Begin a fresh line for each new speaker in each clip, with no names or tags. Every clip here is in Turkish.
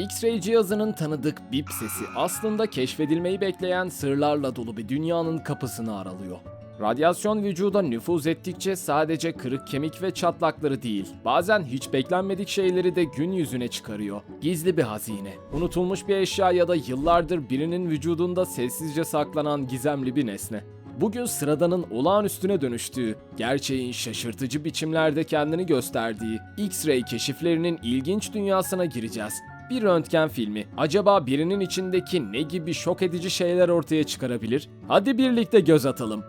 X-ray cihazının tanıdık bip sesi aslında keşfedilmeyi bekleyen sırlarla dolu bir dünyanın kapısını aralıyor. Radyasyon vücuda nüfuz ettikçe sadece kırık kemik ve çatlakları değil, bazen hiç beklenmedik şeyleri de gün yüzüne çıkarıyor. Gizli bir hazine, unutulmuş bir eşya ya da yıllardır birinin vücudunda sessizce saklanan gizemli bir nesne. Bugün sıradanın olağanüstüne dönüştüğü, gerçeğin şaşırtıcı biçimlerde kendini gösterdiği X-ray keşiflerinin ilginç dünyasına gireceğiz. Bir röntgen filmi acaba birinin içindeki ne gibi şok edici şeyler ortaya çıkarabilir? Hadi birlikte göz atalım.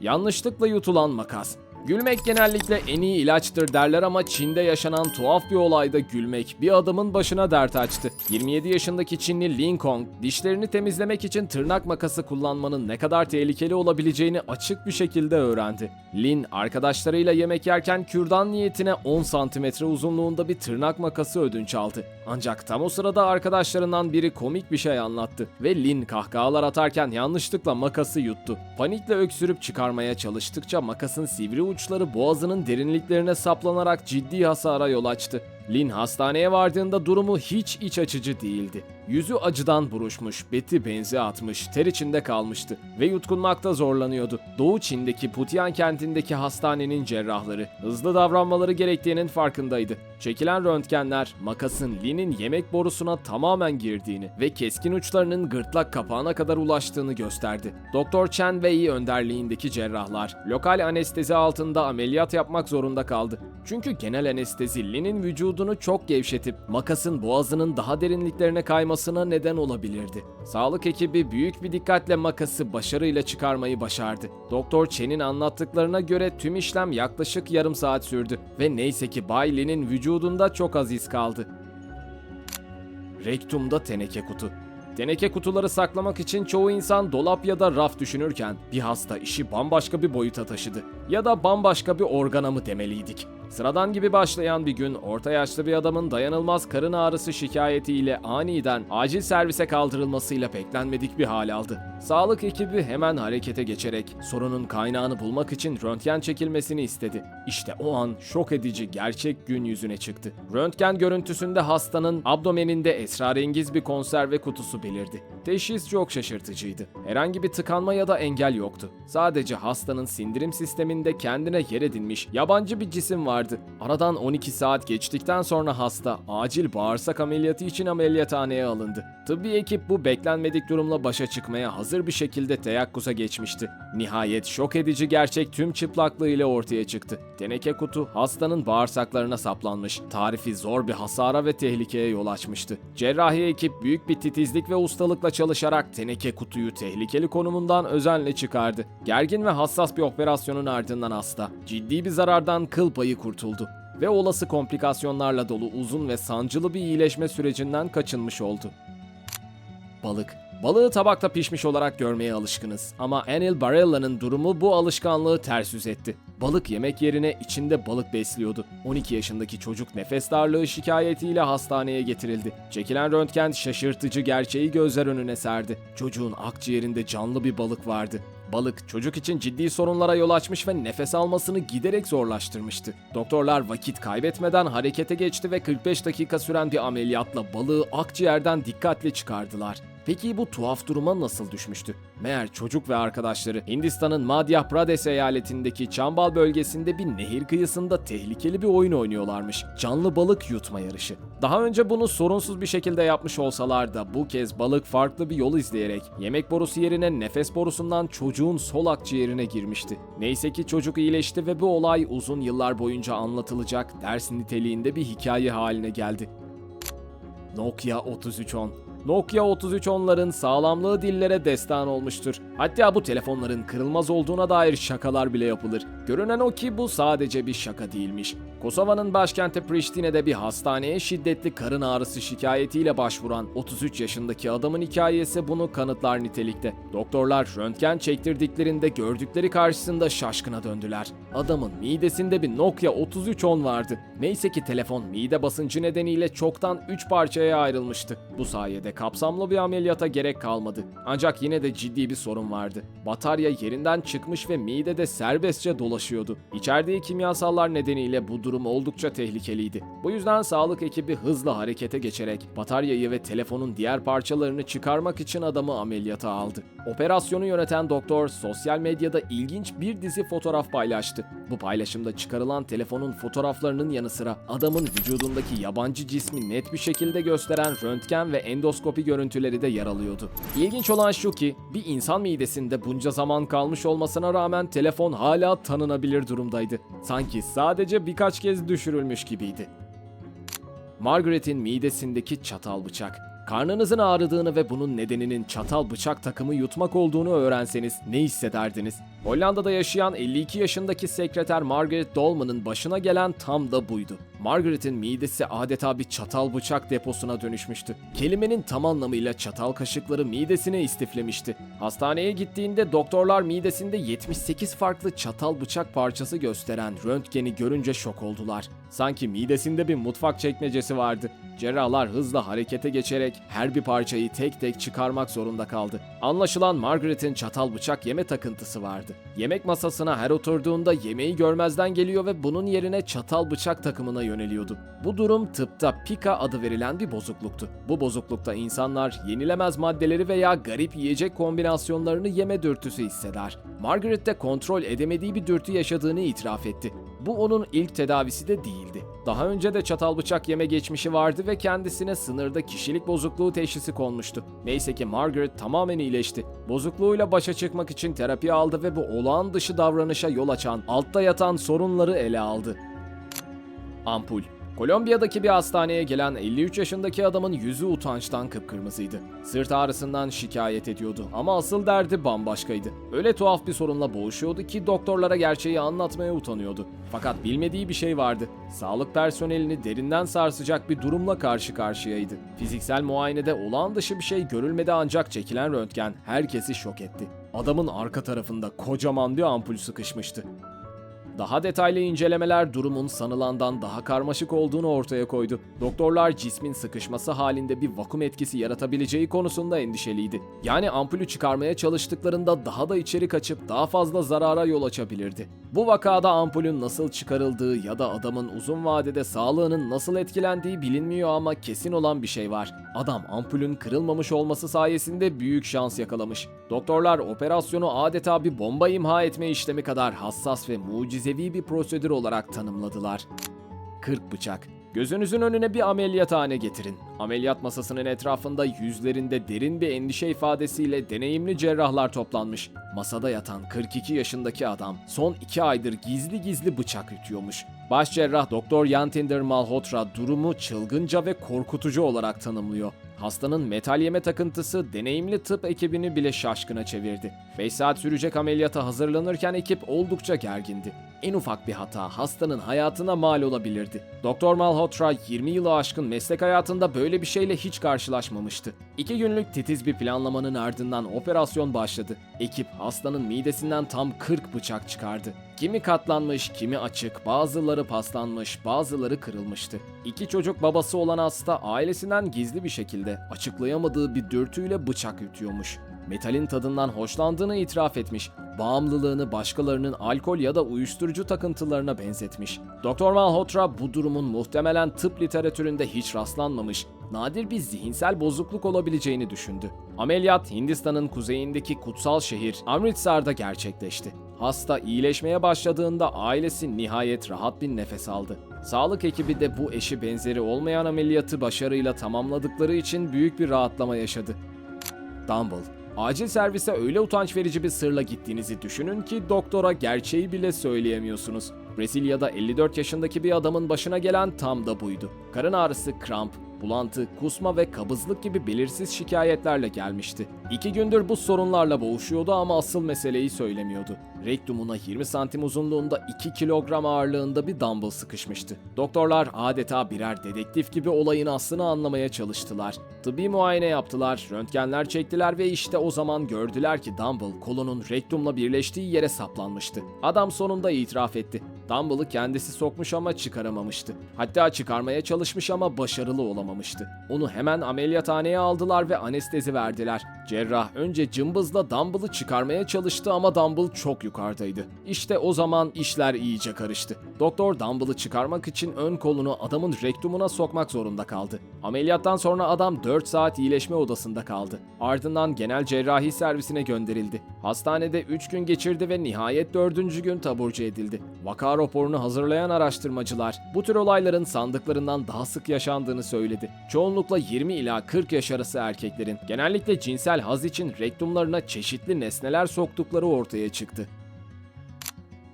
Yanlışlıkla yutulan makas. Gülmek genellikle en iyi ilaçtır derler ama Çin'de yaşanan tuhaf bir olayda gülmek bir adamın başına dert açtı. 27 yaşındaki Çinli Lin Kong, dişlerini temizlemek için tırnak makası kullanmanın ne kadar tehlikeli olabileceğini açık bir şekilde öğrendi. Lin, arkadaşlarıyla yemek yerken kürdan niyetine 10 santimetre uzunluğunda bir tırnak makası ödünç aldı. Ancak tam o sırada arkadaşlarından biri komik bir şey anlattı ve Lin kahkahalar atarken yanlışlıkla makası yuttu. Panikle öksürüp çıkarmaya çalıştıkça makasın sivri uçları boğazının derinliklerine saplanarak ciddi hasara yol açtı. Lin hastaneye vardığında durumu hiç iç açıcı değildi. Yüzü acıdan buruşmuş, beti benzi atmış, ter içinde kalmıştı ve yutkunmakta zorlanıyordu. Doğu Çin'deki Putian kentindeki hastanenin cerrahları hızlı davranmaları gerektiğinin farkındaydı. Çekilen röntgenler makasın Lin'in yemek borusuna tamamen girdiğini ve keskin uçlarının gırtlak kapağına kadar ulaştığını gösterdi. Doktor Chen Wei önderliğindeki cerrahlar lokal anestezi altında ameliyat yapmak zorunda kaldı. Çünkü genel anestezi Lin'in vücudunu çok gevşetip makasın boğazının daha derinliklerine kaymasına neden olabilirdi. Sağlık ekibi büyük bir dikkatle makası başarıyla çıkarmayı başardı. Doktor Chen'in anlattıklarına göre tüm işlem yaklaşık yarım saat sürdü ve neyse ki Bay Lin'in vücudunda çok az iz kaldı. Rektumda teneke kutu. Teneke kutuları saklamak için çoğu insan dolap ya da raf düşünürken bir hasta işi bambaşka bir boyuta taşıdı. Ya da bambaşka bir organa mı demeliydik? Sıradan gibi başlayan bir gün orta yaşlı bir adamın dayanılmaz karın ağrısı şikayetiyle aniden acil servise kaldırılmasıyla beklenmedik bir hal aldı. Sağlık ekibi hemen harekete geçerek sorunun kaynağını bulmak için röntgen çekilmesini istedi. İşte o an şok edici gerçek gün yüzüne çıktı. Röntgen görüntüsünde hastanın abdomeninde esrarengiz bir konserve kutusu belirdi. Teşhis çok şaşırtıcıydı. Herhangi bir tıkanma ya da engel yoktu. Sadece hastanın sindirim sisteminde kendine yer edinmiş yabancı bir cisim vardı. Aradan 12 saat geçtikten sonra hasta acil bağırsak ameliyatı için ameliyathaneye alındı. Tıbbi ekip bu beklenmedik durumla başa çıkmaya hazır bir şekilde teyakkuza geçmişti. Nihayet şok edici gerçek tüm çıplaklığıyla ortaya çıktı. Teneke kutu hastanın bağırsaklarına saplanmış. Tarifi zor bir hasara ve tehlikeye yol açmıştı. Cerrahi ekip büyük bir titizlik ve ustalıkla çalışarak teneke kutuyu tehlikeli konumundan özenle çıkardı. Gergin ve hassas bir operasyonun ardından hasta ciddi bir zarardan kıl payı kurtuldu ve olası komplikasyonlarla dolu uzun ve sancılı bir iyileşme sürecinden kaçınmış oldu. Balık. Balığı tabakta pişmiş olarak görmeye alışkınız ama Anil Barella'nın durumu bu alışkanlığı ters yüz etti. Balık yemek yerine içinde balık besliyordu. 12 yaşındaki çocuk nefes darlığı şikayetiyle hastaneye getirildi. Çekilen röntgen şaşırtıcı gerçeği gözler önüne serdi. Çocuğun akciğerinde canlı bir balık vardı. Balık çocuk için ciddi sorunlara yol açmış ve nefes almasını giderek zorlaştırmıştı. Doktorlar vakit kaybetmeden harekete geçti ve 45 dakika süren bir ameliyatla balığı akciğerden dikkatle çıkardılar. Peki bu tuhaf duruma nasıl düşmüştü? Meğer çocuk ve arkadaşları Hindistan'ın Madhya Pradesh eyaletindeki Çambal bölgesinde bir nehir kıyısında tehlikeli bir oyun oynuyorlarmış. Canlı balık yutma yarışı. Daha önce bunu sorunsuz bir şekilde yapmış olsalar da bu kez balık farklı bir yol izleyerek yemek borusu yerine nefes borusundan çocuğun sol akciğerine girmişti. Neyse ki çocuk iyileşti ve bu olay uzun yıllar boyunca anlatılacak ders niteliğinde bir hikaye haline geldi. Nokia 3310 Nokia 3310'ların sağlamlığı dillere destan olmuştur. Hatta bu telefonların kırılmaz olduğuna dair şakalar bile yapılır. Görünen o ki bu sadece bir şaka değilmiş. Kosova'nın başkenti Priştine'de bir hastaneye şiddetli karın ağrısı şikayetiyle başvuran 33 yaşındaki adamın hikayesi bunu kanıtlar nitelikte. Doktorlar röntgen çektirdiklerinde gördükleri karşısında şaşkına döndüler. Adamın midesinde bir Nokia 3310 vardı. Neyse ki telefon mide basıncı nedeniyle çoktan 3 parçaya ayrılmıştı. Bu sayede kapsamlı bir ameliyata gerek kalmadı. Ancak yine de ciddi bir sorun vardı. Batarya yerinden çıkmış ve midede serbestçe dolaşıyordu. İçerdiği kimyasallar nedeniyle bu durum oldukça tehlikeliydi. Bu yüzden sağlık ekibi hızlı harekete geçerek bataryayı ve telefonun diğer parçalarını çıkarmak için adamı ameliyata aldı. Operasyonu yöneten doktor sosyal medyada ilginç bir dizi fotoğraf paylaştı. Bu paylaşımda çıkarılan telefonun fotoğraflarının yanı sıra adamın vücudundaki yabancı cismi net bir şekilde gösteren röntgen ve endoskopi görüntüleri de yer alıyordu. İlginç olan şu ki bir insan midesinde bunca zaman kalmış olmasına rağmen telefon hala tanınabilir durumdaydı. Sanki sadece birkaç kez düşürülmüş gibiydi. Margaret'in midesindeki çatal bıçak. Karnınızın ağrıdığını ve bunun nedeninin çatal bıçak takımı yutmak olduğunu öğrenseniz ne hissederdiniz? Hollanda'da yaşayan 52 yaşındaki sekreter Margaret Dolman'ın başına gelen tam da buydu. Margaret'in midesi adeta bir çatal bıçak deposuna dönüşmüştü. Kelimenin tam anlamıyla çatal kaşıkları midesine istiflemişti. Hastaneye gittiğinde doktorlar midesinde 78 farklı çatal bıçak parçası gösteren röntgeni görünce şok oldular. Sanki midesinde bir mutfak çekmecesi vardı. Cerrahlar hızla harekete geçerek her bir parçayı tek tek çıkarmak zorunda kaldı. Anlaşılan Margaret'in çatal bıçak yeme takıntısı vardı. Yemek masasına her oturduğunda yemeği görmezden geliyor ve bunun yerine çatal bıçak takımına yöneliyordu. Bu durum tıpta pika adı verilen bir bozukluktu. Bu bozuklukta insanlar yenilemez maddeleri veya garip yiyecek kombinasyonlarını yeme dürtüsü hisseder. Margaret de kontrol edemediği bir dürtü yaşadığını itiraf etti. Bu onun ilk tedavisi de değildi. Daha önce de çatal bıçak yeme geçmişi vardı ve kendisine sınırda kişilik bozukluğu teşhisi konmuştu. Neyse ki Margaret tamamen iyileşti. Bozukluğuyla başa çıkmak için terapi aldı ve bu olağan dışı davranışa yol açan, altta yatan sorunları ele aldı. Ampul Kolombiya'daki bir hastaneye gelen 53 yaşındaki adamın yüzü utançtan kıpkırmızıydı. Sırt ağrısından şikayet ediyordu ama asıl derdi bambaşkaydı. Öyle tuhaf bir sorunla boğuşuyordu ki doktorlara gerçeği anlatmaya utanıyordu. Fakat bilmediği bir şey vardı. Sağlık personelini derinden sarsacak bir durumla karşı karşıyaydı. Fiziksel muayenede olağan dışı bir şey görülmedi ancak çekilen röntgen herkesi şok etti. Adamın arka tarafında kocaman bir ampul sıkışmıştı. Daha detaylı incelemeler durumun sanılandan daha karmaşık olduğunu ortaya koydu. Doktorlar cismin sıkışması halinde bir vakum etkisi yaratabileceği konusunda endişeliydi. Yani ampulü çıkarmaya çalıştıklarında daha da içeri kaçıp daha fazla zarara yol açabilirdi. Bu vakada ampulün nasıl çıkarıldığı ya da adamın uzun vadede sağlığının nasıl etkilendiği bilinmiyor ama kesin olan bir şey var. Adam ampulün kırılmamış olması sayesinde büyük şans yakalamış. Doktorlar operasyonu adeta bir bomba imha etme işlemi kadar hassas ve mucizevi bir prosedür olarak tanımladılar. 40 bıçak. Gözünüzün önüne bir ameliyathane getirin. Ameliyat masasının etrafında yüzlerinde derin bir endişe ifadesiyle deneyimli cerrahlar toplanmış. Masada yatan 42 yaşındaki adam son 2 aydır gizli gizli bıçak ütüyormuş. Baş cerrah Doktor Yantinder Malhotra durumu çılgınca ve korkutucu olarak tanımlıyor. Hastanın metal yeme takıntısı deneyimli tıp ekibini bile şaşkına çevirdi. 5 saat sürecek ameliyata hazırlanırken ekip oldukça gergindi. En ufak bir hata hastanın hayatına mal olabilirdi. Doktor Malhotra 20 yılı aşkın meslek hayatında böyle bir şeyle hiç karşılaşmamıştı. İki günlük titiz bir planlamanın ardından operasyon başladı. Ekip hastanın midesinden tam 40 bıçak çıkardı. Kimi katlanmış, kimi açık, bazıları paslanmış, bazıları kırılmıştı. İki çocuk babası olan hasta ailesinden gizli bir şekilde açıklayamadığı bir dürtüyle bıçak ütüyormuş. Metalin tadından hoşlandığını itiraf etmiş, bağımlılığını başkalarının alkol ya da uyuşturucu takıntılarına benzetmiş. Doktor Malhotra bu durumun muhtemelen tıp literatüründe hiç rastlanmamış, nadir bir zihinsel bozukluk olabileceğini düşündü. Ameliyat Hindistan'ın kuzeyindeki kutsal şehir Amritsar'da gerçekleşti. Hasta iyileşmeye başladığında ailesi nihayet rahat bir nefes aldı. Sağlık ekibi de bu eşi benzeri olmayan ameliyatı başarıyla tamamladıkları için büyük bir rahatlama yaşadı. Dumble. Acil servise öyle utanç verici bir sırla gittiğinizi düşünün ki doktora gerçeği bile söyleyemiyorsunuz. Brezilya'da 54 yaşındaki bir adamın başına gelen tam da buydu. Karın ağrısı, kramp, bulantı, kusma ve kabızlık gibi belirsiz şikayetlerle gelmişti. İki gündür bu sorunlarla boğuşuyordu ama asıl meseleyi söylemiyordu. Rektumuna 20 santim uzunluğunda 2 kilogram ağırlığında bir dumbbell sıkışmıştı. Doktorlar adeta birer dedektif gibi olayın aslını anlamaya çalıştılar. Tıbbi muayene yaptılar, röntgenler çektiler ve işte o zaman gördüler ki dumbbell kolunun rektumla birleştiği yere saplanmıştı. Adam sonunda itiraf etti. Dumble'ı kendisi sokmuş ama çıkaramamıştı. Hatta çıkarmaya çalışmış ama başarılı olamamıştı. Onu hemen ameliyathaneye aldılar ve anestezi verdiler. Cerrah önce cımbızla Dumble'ı çıkarmaya çalıştı ama Dumble çok yukarıdaydı. İşte o zaman işler iyice karıştı. Doktor Dumble'ı çıkarmak için ön kolunu adamın rektumuna sokmak zorunda kaldı. Ameliyattan sonra adam 4 saat iyileşme odasında kaldı. Ardından genel cerrahi servisine gönderildi. Hastanede 3 gün geçirdi ve nihayet 4. gün taburcu edildi. Vaka raporunu hazırlayan araştırmacılar bu tür olayların sandıklarından daha sık yaşandığını söyledi. Çoğunlukla 20 ila 40 yaş arası erkeklerin genellikle cinsel haz için rektumlarına çeşitli nesneler soktukları ortaya çıktı.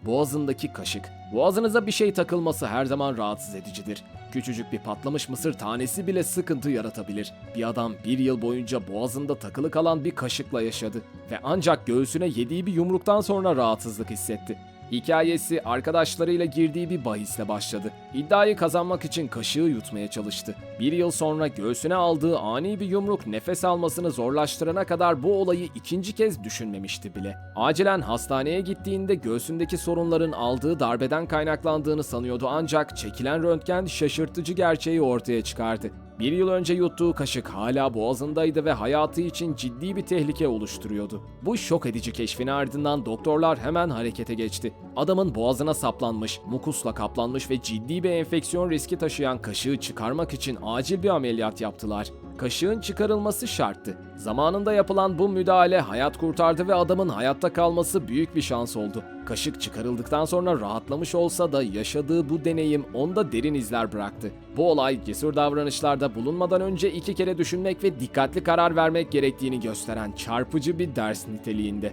Boğazındaki kaşık. Boğazınıza bir şey takılması her zaman rahatsız edicidir. Küçücük bir patlamış mısır tanesi bile sıkıntı yaratabilir. Bir adam bir yıl boyunca boğazında takılı kalan bir kaşıkla yaşadı ve ancak göğsüne yediği bir yumruktan sonra rahatsızlık hissetti. Hikayesi arkadaşlarıyla girdiği bir bahisle başladı. İddiayı kazanmak için kaşığı yutmaya çalıştı. Bir yıl sonra göğsüne aldığı ani bir yumruk nefes almasını zorlaştırana kadar bu olayı ikinci kez düşünmemişti bile. Acilen hastaneye gittiğinde göğsündeki sorunların aldığı darbeden kaynaklandığını sanıyordu ancak çekilen röntgen şaşırtıcı gerçeği ortaya çıkardı. Bir yıl önce yuttuğu kaşık hala boğazındaydı ve hayatı için ciddi bir tehlike oluşturuyordu. Bu şok edici keşfin ardından doktorlar hemen harekete geçti. Adamın boğazına saplanmış, mukusla kaplanmış ve ciddi bir enfeksiyon riski taşıyan kaşığı çıkarmak için acil bir ameliyat yaptılar. Kaşığın çıkarılması şarttı. Zamanında yapılan bu müdahale hayat kurtardı ve adamın hayatta kalması büyük bir şans oldu. Kaşık çıkarıldıktan sonra rahatlamış olsa da yaşadığı bu deneyim onda derin izler bıraktı. Bu olay cesur davranışlarda bulunmadan önce iki kere düşünmek ve dikkatli karar vermek gerektiğini gösteren çarpıcı bir ders niteliğinde.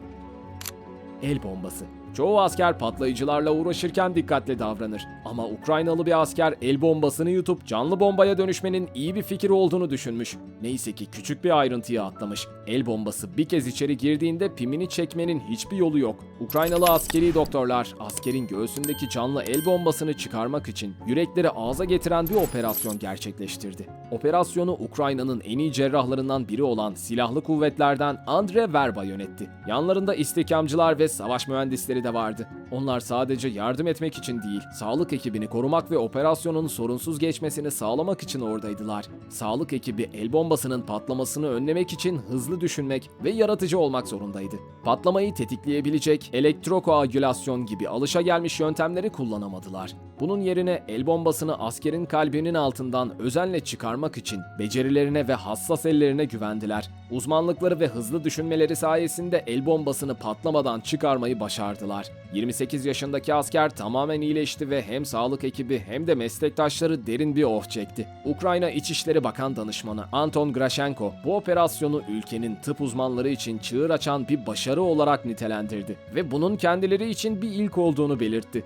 El bombası. Çoğu asker patlayıcılarla uğraşırken dikkatli davranır. Ama Ukraynalı bir asker el bombasını yutup canlı bombaya dönüşmenin iyi bir fikir olduğunu düşünmüş. Neyse ki küçük bir ayrıntıyı atlamış. El bombası bir kez içeri girdiğinde pimini çekmenin hiçbir yolu yok. Ukraynalı askeri doktorlar askerin göğsündeki canlı el bombasını çıkarmak için yürekleri ağza getiren bir operasyon gerçekleştirdi. Operasyonu Ukrayna'nın en iyi cerrahlarından biri olan silahlı kuvvetlerden Andre Verba yönetti. Yanlarında istikamcılar ve savaş mühendisleri de vardı. Onlar sadece yardım etmek için değil, sağlık ekibini korumak ve operasyonun sorunsuz geçmesini sağlamak için oradaydılar. Sağlık ekibi el bombasının patlamasını önlemek için hızlı düşünmek ve yaratıcı olmak zorundaydı. Patlamayı tetikleyebilecek elektrokoagülasyon gibi alışagelmiş yöntemleri kullanamadılar. Bunun yerine el bombasını askerin kalbinin altından özenle çıkarmak için becerilerine ve hassas ellerine güvendiler. Uzmanlıkları ve hızlı düşünmeleri sayesinde el bombasını patlamadan çıkarmayı başardılar. 28 yaşındaki asker tamamen iyileşti ve hem sağlık ekibi hem de meslektaşları derin bir oh çekti. Ukrayna İçişleri Bakan Danışmanı Anton Grashenko bu operasyonu ülkenin tıp uzmanları için çığır açan bir başarı olarak nitelendirdi ve bunun kendileri için bir ilk olduğunu belirtti.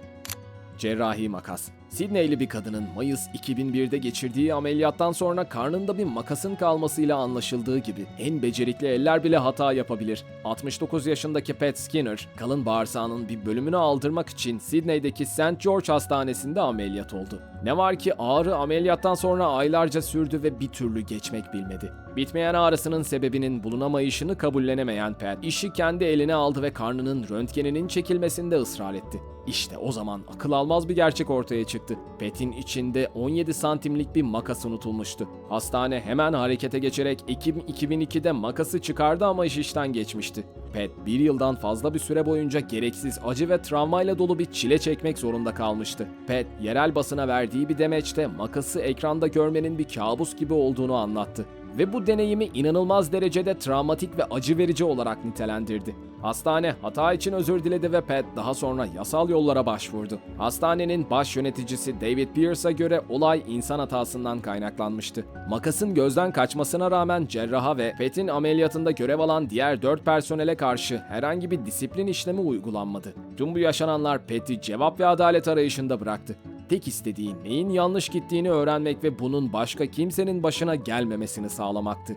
Cerrahi makas. Sidneyli bir kadının Mayıs 2001'de geçirdiği ameliyattan sonra karnında bir makasın kalmasıyla anlaşıldığı gibi en becerikli eller bile hata yapabilir. 69 yaşındaki Pat Skinner, kalın bağırsağının bir bölümünü aldırmak için Sidney'deki St. George Hastanesi'nde ameliyat oldu. Ne var ki ağrı ameliyattan sonra aylarca sürdü ve bir türlü geçmek bilmedi. Bitmeyen ağrısının sebebinin bulunamayışını kabullenemeyen Pat, işi kendi eline aldı ve karnının röntgeninin çekilmesinde ısrar etti. İşte o zaman akıl almaz bir gerçek ortaya çıktı. Pet'in içinde 17 santimlik bir makas unutulmuştu. Hastane hemen harekete geçerek Ekim 2002'de makası çıkardı ama iş işten geçmişti. Pet bir yıldan fazla bir süre boyunca gereksiz acı ve travmayla dolu bir çile çekmek zorunda kalmıştı. Pet yerel basına verdiği bir demeçte makası ekranda görmenin bir kabus gibi olduğunu anlattı ve bu deneyimi inanılmaz derecede travmatik ve acı verici olarak nitelendirdi. Hastane hata için özür diledi ve Pat daha sonra yasal yollara başvurdu. Hastanenin baş yöneticisi David Pierce'a göre olay insan hatasından kaynaklanmıştı. Makasın gözden kaçmasına rağmen cerraha ve Pat'in ameliyatında görev alan diğer 4 personele karşı herhangi bir disiplin işlemi uygulanmadı. Tüm bu yaşananlar Pat'i cevap ve adalet arayışında bıraktı. Tek istediği neyin yanlış gittiğini öğrenmek ve bunun başka kimsenin başına gelmemesini sağlamaktı.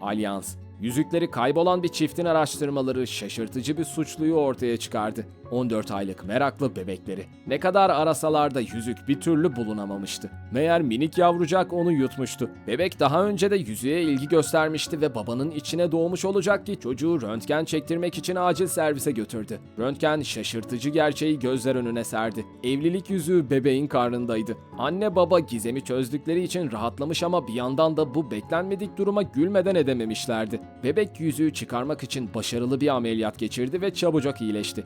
Alyans Yüzükleri kaybolan bir çiftin araştırmaları şaşırtıcı bir suçluyu ortaya çıkardı. 14 aylık meraklı bebekleri. Ne kadar arasalar da yüzük bir türlü bulunamamıştı. Meğer minik yavrucak onu yutmuştu. Bebek daha önce de yüzüğe ilgi göstermişti ve babanın içine doğmuş olacak ki çocuğu röntgen çektirmek için acil servise götürdü. Röntgen şaşırtıcı gerçeği gözler önüne serdi. Evlilik yüzüğü bebeğin karnındaydı. Anne baba gizemi çözdükleri için rahatlamış ama bir yandan da bu beklenmedik duruma gülmeden edememişlerdi. Bebek yüzüğü çıkarmak için başarılı bir ameliyat geçirdi ve çabucak iyileşti.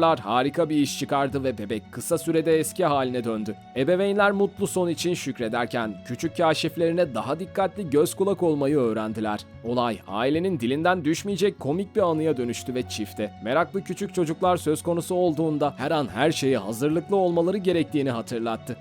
Doktorlar harika bir iş çıkardı ve bebek kısa sürede eski haline döndü. Ebeveynler mutlu son için şükrederken küçük kaşiflerine daha dikkatli göz kulak olmayı öğrendiler. Olay ailenin dilinden düşmeyecek komik bir anıya dönüştü ve çifte meraklı küçük çocuklar söz konusu olduğunda her an her şeye hazırlıklı olmaları gerektiğini hatırlattı.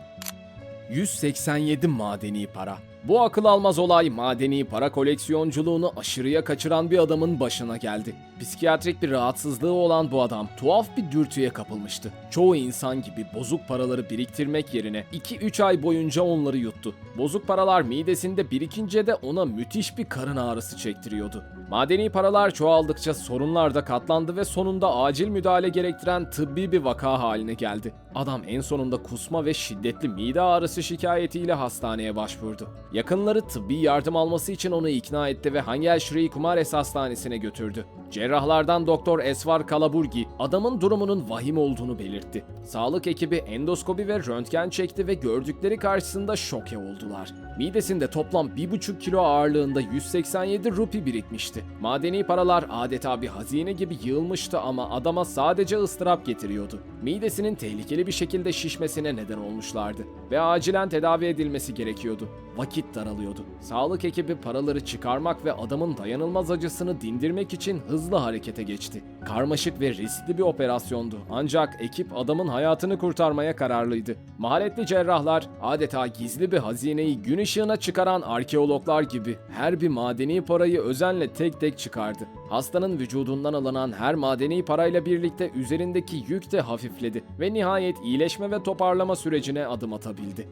187 madeni para. Bu akıl almaz olay madeni para koleksiyonculuğunu aşırıya kaçıran bir adamın başına geldi. Psikiyatrik bir rahatsızlığı olan bu adam tuhaf bir dürtüye kapılmıştı. Çoğu insan gibi bozuk paraları biriktirmek yerine 2-3 ay boyunca onları yuttu. Bozuk paralar midesinde birikince de ona müthiş bir karın ağrısı çektiriyordu. Madeni paralar çoğaldıkça sorunlar da katlandı ve sonunda acil müdahale gerektiren tıbbi bir vaka haline geldi. Adam en sonunda kusma ve şiddetli mide ağrısı şikayetiyle hastaneye başvurdu. Yakınları tıbbi yardım alması için onu ikna etti ve Hangel Shri Kumares Hastanesi'ne götürdü. Cerrahlardan Doktor Esvar Kalaburgi adamın durumunun vahim olduğunu belirtti. Sağlık ekibi endoskopi ve röntgen çekti ve gördükleri karşısında şoke oldular. Midesinde toplam 1,5 kilo ağırlığında 187 rupi birikmişti. Madeni paralar adeta bir hazine gibi yığılmıştı ama adama sadece ıstırap getiriyordu. Midesinin tehlikeli bir şekilde şişmesine neden olmuşlardı ve acilen tedavi edilmesi gerekiyordu. Vakit daralıyordu. Sağlık ekibi paraları çıkarmak ve adamın dayanılmaz acısını dindirmek için hızlı harekete geçti. Karmaşık ve riskli bir operasyondu ancak ekip adamın hayatını kurtarmaya kararlıydı. Maharetli cerrahlar adeta gizli bir hazineyi gün ışığına çıkaran arkeologlar gibi her bir madeni parayı özenle tek tek çıkardı. Hastanın vücudundan alınan her madeni parayla birlikte üzerindeki yük de hafifledi ve nihayet iyileşme ve toparlama sürecine adım atabildi.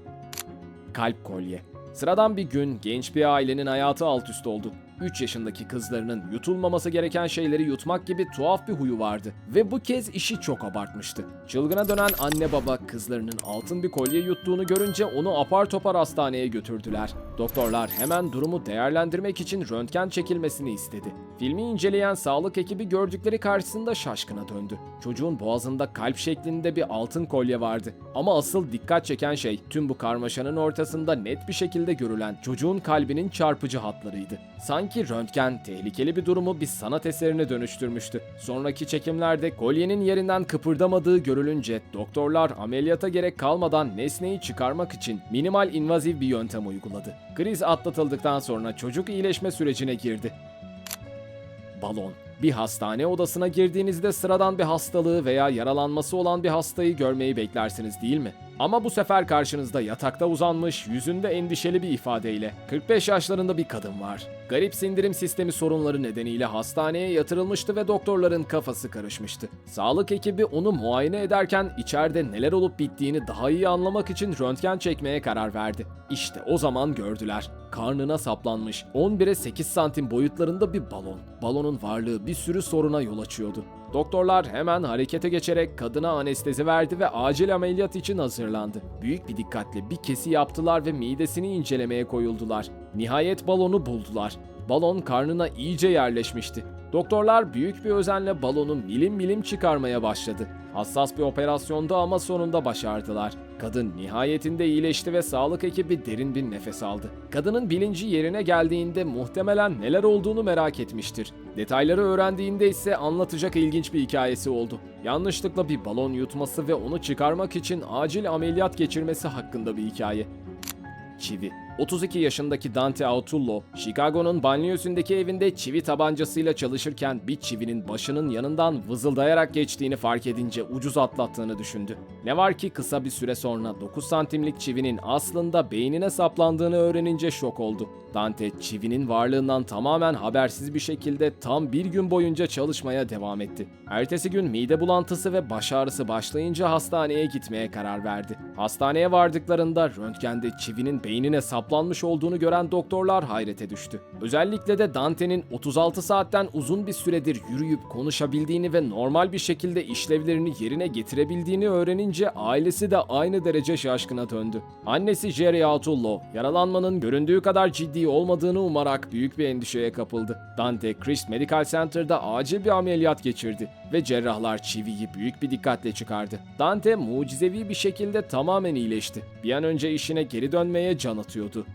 Kalp kolye. Sıradan bir gün genç bir ailenin hayatı alt üst oldu. 3 yaşındaki kızlarının yutulmaması gereken şeyleri yutmak gibi tuhaf bir huyu vardı ve bu kez işi çok abartmıştı. Çılgına dönen anne baba kızlarının altın bir kolye yuttuğunu görünce onu apar topar hastaneye götürdüler. Doktorlar hemen durumu değerlendirmek için röntgen çekilmesini istedi. Filmi inceleyen sağlık ekibi gördükleri karşısında şaşkına döndü. Çocuğun boğazında kalp şeklinde bir altın kolye vardı. Ama asıl dikkat çeken şey tüm bu karmaşanın ortasında net bir şekilde görülen çocuğun kalbinin çarpıcı hatlarıydı. Sanki röntgen tehlikeli bir durumu bir sanat eserine dönüştürmüştü. Sonraki çekimlerde kolyenin yerinden kıpırdamadığı görülünce doktorlar ameliyata gerek kalmadan nesneyi çıkarmak için minimal invaziv bir yöntem uyguladı. Kriz atlatıldıktan sonra çocuk iyileşme sürecine girdi. Balon. Bir hastane odasına girdiğinizde sıradan bir hastalığı veya yaralanması olan bir hastayı görmeyi beklersiniz değil mi? Ama bu sefer karşınızda yatakta uzanmış, yüzünde endişeli bir ifadeyle 45 yaşlarında bir kadın var. Garip sindirim sistemi sorunları nedeniyle hastaneye yatırılmıştı ve doktorların kafası karışmıştı. Sağlık ekibi onu muayene ederken içeride neler olup bittiğini daha iyi anlamak için röntgen çekmeye karar verdi. İşte o zaman gördüler. Karnına saplanmış 11'e 8 santim boyutlarında bir balon. Balonun varlığı bir sürü soruna yol açıyordu. Doktorlar hemen harekete geçerek kadına anestezi verdi ve acil ameliyat için hazırlandı. Büyük bir dikkatle bir kesi yaptılar ve midesini incelemeye koyuldular. Nihayet balonu buldular. Balon karnına iyice yerleşmişti. Doktorlar büyük bir özenle balonu milim milim çıkarmaya başladı. Hassas bir operasyondu ama sonunda başardılar. Kadın nihayetinde iyileşti ve sağlık ekibi derin bir nefes aldı. Kadının bilinci yerine geldiğinde muhtemelen neler olduğunu merak etmiştir. Detayları öğrendiğinde ise anlatacak ilginç bir hikayesi oldu. Yanlışlıkla bir balon yutması ve onu çıkarmak için acil ameliyat geçirmesi hakkında bir hikaye. Çivi 32 yaşındaki Dante Autullo, Chicago'nun banliyösündeki evinde çivi tabancasıyla çalışırken bir çivinin başının yanından vızıldayarak geçtiğini fark edince ucuz atlattığını düşündü. Ne var ki kısa bir süre sonra 9 santimlik çivinin aslında beynine saplandığını öğrenince şok oldu. Dante çivinin varlığından tamamen habersiz bir şekilde tam bir gün boyunca çalışmaya devam etti. Ertesi gün mide bulantısı ve baş ağrısı başlayınca hastaneye gitmeye karar verdi. Hastaneye vardıklarında röntgende çivinin beynine saplandığını saplanmış olduğunu gören doktorlar hayrete düştü. Özellikle de Dante'nin 36 saatten uzun bir süredir yürüyüp konuşabildiğini ve normal bir şekilde işlevlerini yerine getirebildiğini öğrenince ailesi de aynı derece şaşkına döndü. Annesi Jerry Autullo, yaralanmanın göründüğü kadar ciddi olmadığını umarak büyük bir endişeye kapıldı. Dante, Christ Medical Center'da acil bir ameliyat geçirdi ve cerrahlar çiviyi büyük bir dikkatle çıkardı. Dante mucizevi bir şekilde tamamen iyileşti. Bir an önce işine geri dönmeye can atıyordu.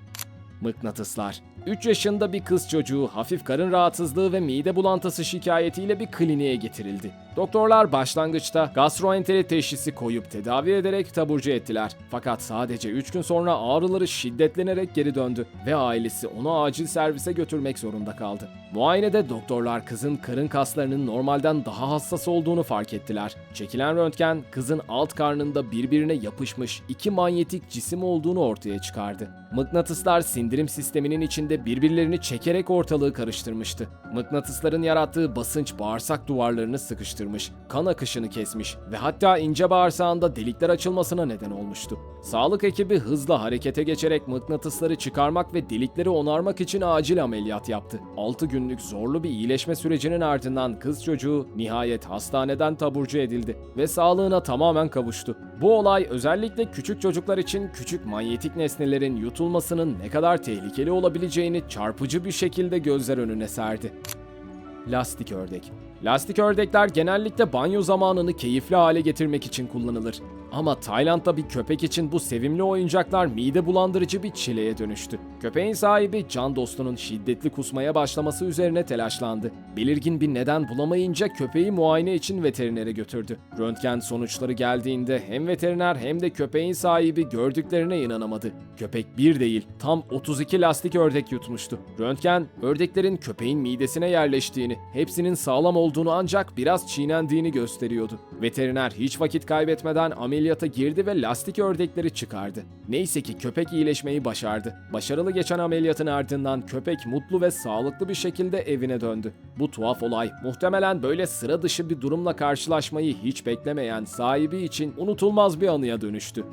Mıknatıslar. 3 yaşında bir kız çocuğu hafif karın rahatsızlığı ve mide bulantısı şikayetiyle bir kliniğe getirildi. Doktorlar başlangıçta gastroenteri teşhisi koyup tedavi ederek taburcu ettiler. Fakat sadece 3 gün sonra ağrıları şiddetlenerek geri döndü ve ailesi onu acil servise götürmek zorunda kaldı. Muayenede doktorlar kızın karın kaslarının normalden daha hassas olduğunu fark ettiler. Çekilen röntgen kızın alt karnında birbirine yapışmış iki manyetik cisim olduğunu ortaya çıkardı. Mıknatıslar sindirim sisteminin içinde birbirlerini çekerek ortalığı karıştırmıştı. Mıknatısların yarattığı basınç bağırsak duvarlarını sıkıştırmış, kan akışını kesmiş ve hatta ince bağırsağında delikler açılmasına neden olmuştu. Sağlık ekibi hızla harekete geçerek mıknatısları çıkarmak ve delikleri onarmak için acil ameliyat yaptı. 6 günlük zorlu bir iyileşme sürecinin ardından kız çocuğu nihayet hastaneden taburcu edildi ve sağlığına tamamen kavuştu. Bu olay özellikle küçük çocuklar için küçük manyetik nesnelerin yutulmasının ne kadar tehlikeli olabileceğini çarpıcı bir şekilde gözler önüne serdi. Lastik ördek. Lastik ördekler genellikle banyo zamanını keyifli hale getirmek için kullanılır. Ama Tayland'da bir köpek için bu sevimli oyuncaklar mide bulandırıcı bir çileye dönüştü. Köpeğin sahibi can dostunun şiddetli kusmaya başlaması üzerine telaşlandı. Belirgin bir neden bulamayınca köpeği muayene için veterinere götürdü. Röntgen sonuçları geldiğinde hem veteriner hem de köpeğin sahibi gördüklerine inanamadı. Köpek bir değil, tam 32 lastik ördek yutmuştu. Röntgen, ördeklerin köpeğin midesine yerleştiğini, hepsinin sağlam olduğunu ancak biraz çiğnendiğini gösteriyordu. Veteriner hiç vakit kaybetmeden ameliyata girdi ve lastik ördekleri çıkardı. Neyse ki köpek iyileşmeyi başardı. Başarılı geçen ameliyatın ardından köpek mutlu ve sağlıklı bir şekilde evine döndü. Bu tuhaf olay muhtemelen böyle sıra dışı bir durumla karşılaşmayı hiç beklemeyen sahibi için unutulmaz bir anıya dönüştü.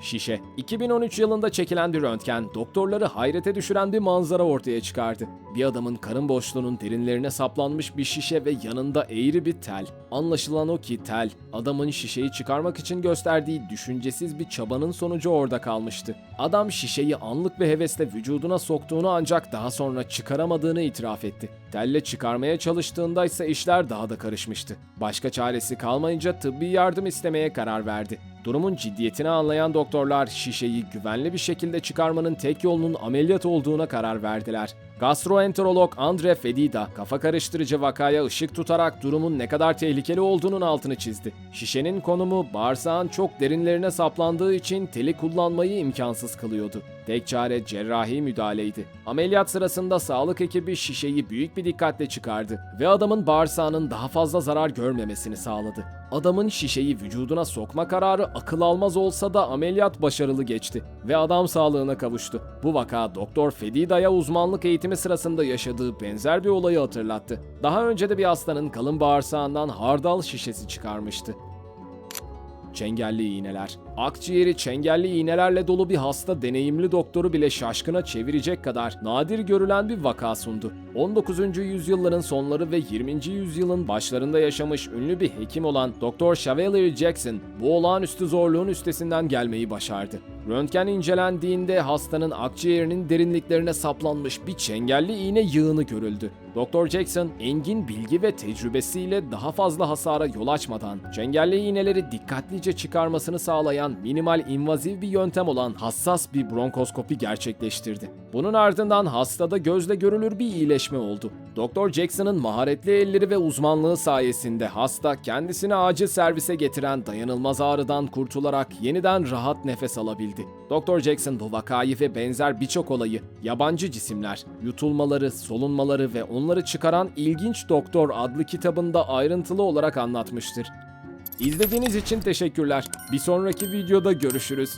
Şişe. 2013 yılında çekilen bir röntgen doktorları hayrete düşüren bir manzara ortaya çıkardı. Bir adamın karın boşluğunun derinlerine saplanmış bir şişe ve yanında eğri bir tel. Anlaşılan o ki tel, adamın şişeyi çıkarmak için gösterdiği düşüncesiz bir çabanın sonucu orada kalmıştı. Adam şişeyi anlık bir hevesle vücuduna soktuğunu ancak daha sonra çıkaramadığını itiraf etti. Telle çıkarmaya çalıştığında ise işler daha da karışmıştı. Başka çaresi kalmayınca tıbbi yardım istemeye karar verdi. Durumun ciddiyetini anlayan doktorlar şişeyi güvenli bir şekilde çıkarmanın tek yolunun ameliyat olduğuna karar verdiler. Gastroenterolog Andre Fedida kafa karıştırıcı vakaya ışık tutarak durumun ne kadar tehlikeli olduğunun altını çizdi. Şişenin konumu bağırsağın çok derinlerine saplandığı için teli kullanmayı imkansız kılıyordu. Tek çare cerrahi müdahaleydi. Ameliyat sırasında sağlık ekibi şişeyi büyük bir dikkatle çıkardı ve adamın bağırsağının daha fazla zarar görmemesini sağladı. Adamın şişeyi vücuduna sokma kararı akıl almaz olsa da ameliyat başarılı geçti ve adam sağlığına kavuştu. Bu vaka Doktor Fedida'ya uzmanlık eğitimi sırasında yaşadığı benzer bir olayı hatırlattı. Daha önce de bir hastanın kalın bağırsağından hardal şişesi çıkarmıştı. Çengelli iğneler. Akciğeri çengelli iğnelerle dolu bir hasta deneyimli doktoru bile şaşkına çevirecek kadar nadir görülen bir vaka sundu. 19. yüzyılların sonları ve 20. yüzyılın başlarında yaşamış ünlü bir hekim olan Dr. Chevalier Jackson bu olağanüstü zorluğun üstesinden gelmeyi başardı. Röntgen incelendiğinde hastanın akciğerinin derinliklerine saplanmış bir çengelli iğne yığını görüldü. Dr. Jackson engin bilgi ve tecrübesiyle daha fazla hasara yol açmadan çengelli iğneleri dikkatlice çıkarmasını sağlayan minimal invaziv bir yöntem olan hassas bir bronkoskopi gerçekleştirdi. Bunun ardından hastada gözle görülür bir iyileşme oldu. Dr. Jackson'ın maharetli elleri ve uzmanlığı sayesinde hasta kendisini acil servise getiren dayanılmaz ağrıdan kurtularak yeniden rahat nefes alabildi. Dr. Jackson bu vakayı ve benzer birçok olayı yabancı cisimler, yutulmaları, solunmaları ve onları çıkaran İlginç Doktor adlı kitabında ayrıntılı olarak anlatmıştır. İzlediğiniz için teşekkürler. Bir sonraki videoda görüşürüz.